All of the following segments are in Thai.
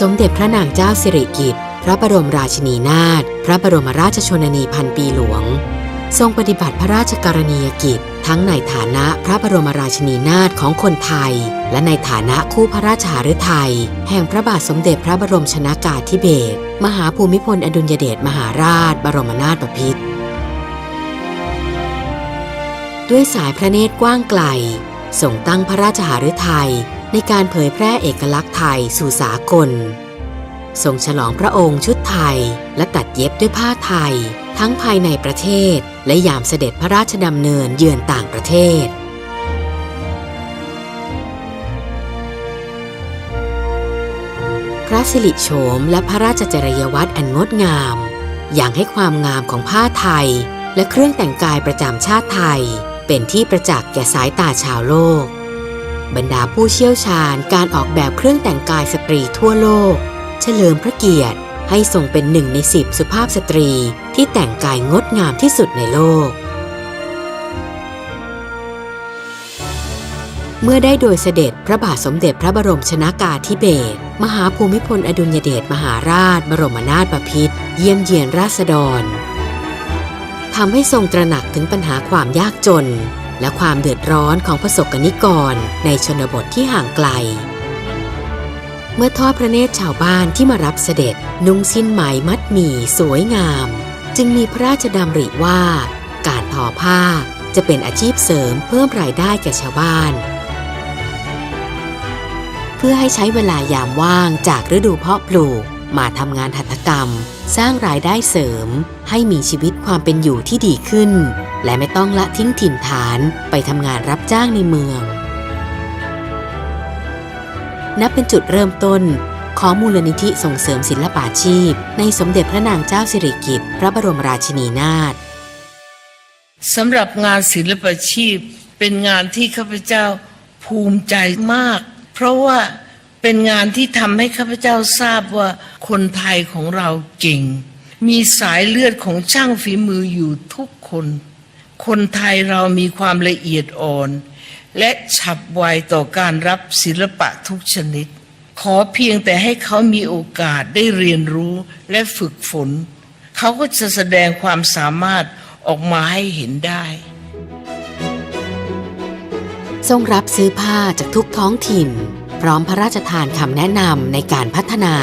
สมเด็จพระนางเจ้าสิริกิติ์พระบรมราชินีนาถพระบรมราชชนนีพันปีหลวง ทรงปฏิบัติพระราชกรณียกิจ ทั้งในฐานะพระบรมราชินีนาถของคนไทย และในฐานะคู่พระราชหฤทัยแห่งพระบาทสมเด็จพระบรมชนากาธิเบศรมหาภูมิพลอดุลยเดชมหาราช บรมนาถบพิตรด้วยสายพระเนตรกว้างไกลทรงตั้งพระราชหฤทัย ในการเผยแพร่เอกลักษณ์ไทยสู่สากลทรงฉลองพระองค์ชุดไทย และตัดเย็บด้วยผ้าไทย ทั้งภายในประเทศ และยามเสด็จพระราชดำเนินเยือนต่างประเทศ พระสิริโฉมและพระราชจริยวัตรอันงดงาม อย่างให้ความงามของผ้าไทย และเครื่องแต่งกายประจำชาติไทย เป็นที่ประจักษ์แก่สายตาชาวโลก บรรดาผู้เชี่ยวชาญการออกแบบเครื่องแต่งกายสตรีทั่วโลก เฉลิมพระเกียรติ ให้ทรงเป็นหนึ่งในสิบสุภาพสตรีที่แต่งกายงดงามที่สุดในโลก เมื่อได้โดยเสด็จพระบาทสมเด็จพระบรมชนากาธิเบศรมหาภูมิพลอดุลยเดชมหาราช บรมนาถบพิตรเยี่ยมเยียนราษฎรทำให้ทรงตระหนักถึงปัญหาความยากจน และความเดือดร้อนของประสบกนิกรในชนบทที่ห่างไกล เมื่อทอดพระเนตรชาวบ้านที่มารับเสด็จนุ่งสิ้นไหมมัดหมี่สวยงาม จึงมีพระราชดำริว่า การทอผ้าจะเป็นอาชีพเสริมเพิ่มรายได้แก่ชาวบ้าน เพื่อให้ใช้เวลายามว่างจากฤดูเพาะปลูกมาทำงานหัตถกรรม สร้างรายได้เสริม ให้มีชีวิตความเป็นอยู่ที่ดีขึ้น และไม่ต้องละทิ้งถิ่นฐานไปทำงานรับจ้างในเมือง นับเป็นจุดเริ่มต้นของมูลนิธิส่งเสริมศิลปาชีพ ในสมเด็จพระนางเจ้าสิริกิติ์พระบรมราชินีนาถสำหรับงานศิลปาชีพเป็นงานที่ข้าพเจ้าภูมิใจมาก เพราะว่าเป็นงานที่ทำให้ข้าพเจ้าทราบว่าคนไทยของเราเก่ง มีสายเลือดของช่างฝีมืออยู่ทุกคน คนไทยเรามีความละเอียดอ่อน และฉับไวต่อการรับศิลปะทุกชนิด ขอเพียงแต่ให้เขามีโอกาสได้เรียนรู้และฝึกฝน เขาก็จะแสดงความสามารถออกมาให้เห็นได้ ทรงรับซื้อผ้าจากทุกท้องถิ่น พร้อมพระราชทานคำแนะนำในการพัฒนา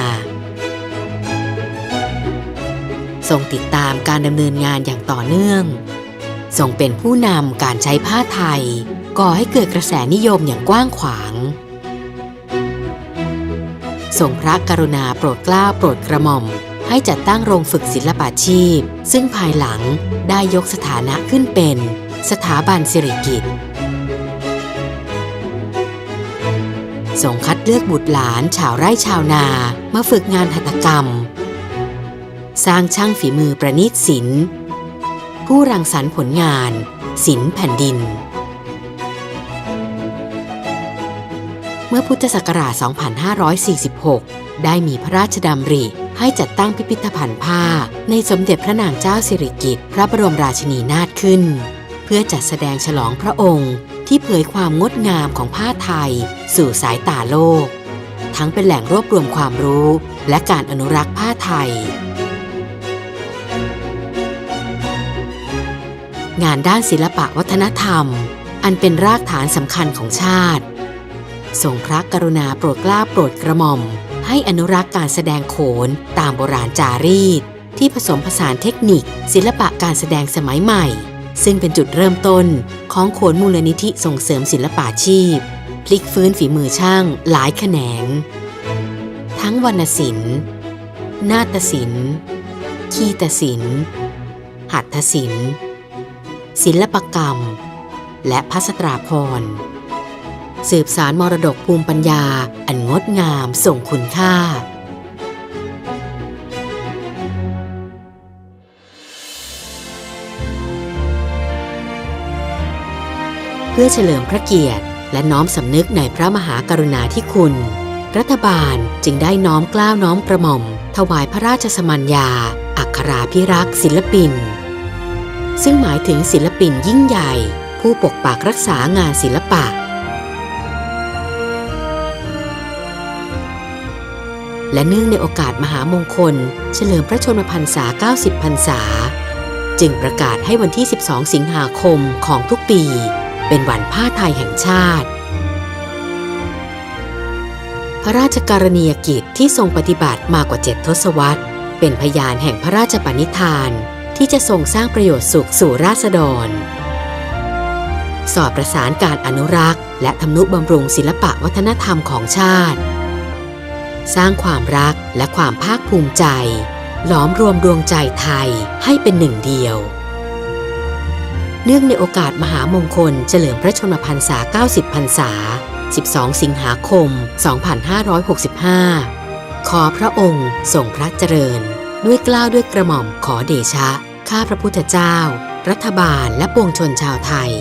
ทรงติดตามการดำเนินงานอย่างต่อเนื่อง ทรงเป็นผู้นำการใช้ผ้าไทย ก่อให้เกิดกระแสนิยมอย่างกว้างขวางทรงพระกรุณาโปรดเกล้าโปรดกระหม่อม ให้จัดตั้งโรงฝึกศิลปาชีพ ซึ่งภายหลังได้ยกสถานะขึ้นเป็น สถาบันสิริกิติ์ส่งคัดเลือกบุตรหลานชาวไร่ชาวนามาฝึกงานหัตถกรรม สร้างช่างฝีมือประณีตศิลป์ ผู้รังสรรค์ผลงานศิลป์แผ่นดิน เมื่อพุทธศักราช 2546 ได้มีพระราชดำริให้จัดตั้งพิพิธภัณฑ์ผ้า ในสมเด็จพระนางเจ้าสิริกิติ์พระบรมราชินีนาถขึ้น เพื่อจัดแสดงฉลองพระองค์ ที่เผยความงดงามของผ้าไทย สู่สายตาโลก ทั้งเป็นแหล่งรวบรวมความรู้ และการอนุรักษ์ผ้าไทย งานด้านศิลปะวัฒนธรรม อันเป็นรากฐานสำคัญของชาติทรงพระกรุณาโปรดเกล้าโปรดกระหม่อม ให้อนุรักษ์การแสดงโขนตามโบราณจารีต ที่ผสมผสานเทคนิค ศิลปะการแสดงสมัยใหม่ ซึ่งเป็นจุดเริ่มต้นของโขนมูลนิธิส่งเสริมศิลปาชีพ พลิกฟื้นฝีมือช่างหลายแขนง ทั้งวรรณศิลป์นาฏศิลป์ คีตศิลป์หัตถศิลป์ ศิลปกรรม และพัสตราพร สืบสารมรดกภูมิปัญญาอันงดงามส่งคุณค่า เพื่อเฉลิมพระเกียรติและน้อมสำนึกในพระมหากรุณาธิคุณ รัฐบาลจึงได้น้อมกล้าวน้อมกระหม่อม ถวายพระราชสมัญญา อัคราพิรักษ์ศิลปิน ซึ่งหมายถึงศิลปินยิ่งใหญ่ ผู้ปกปักรักษางานศิลปะ และเนื่องในโอกาสมหามงคล เฉลิมพระชนมพรรษา 90 พรรษา จึงประกาศให้วันที่ 12 สิงหาคมของทุกปี เป็นวันผ้าไทยแห่งชาติ พระราชกรณียกิจที่ทรงปฏิบัติมากกว่าเจ็ดทศวรรษ เป็นพยานแห่งพระราชปณิธาน ที่จะทรงสร้างประโยชน์สุขสู่ราษฎร สอดประสานการอนุรักษ์ และทำนุบำรุงศิลปะวัฒนธรรมของชาติ สร้างความรักและความภาคภูมิใจ หลอมรวมดวงใจไทยให้เป็นหนึ่งเดียว เนื่องในโอกาสมหามงคลเฉลิมพระชนมพรรษา 90 พรรษา 12 สิงหาคม 2565 ขอพระองค์ทรงพระเจริญ ด้วยกล้าวด้วยกระหม่อมขอเดชะ ข้าพระพุทธเจ้า รัฐบาลและปวงชนชาวไทย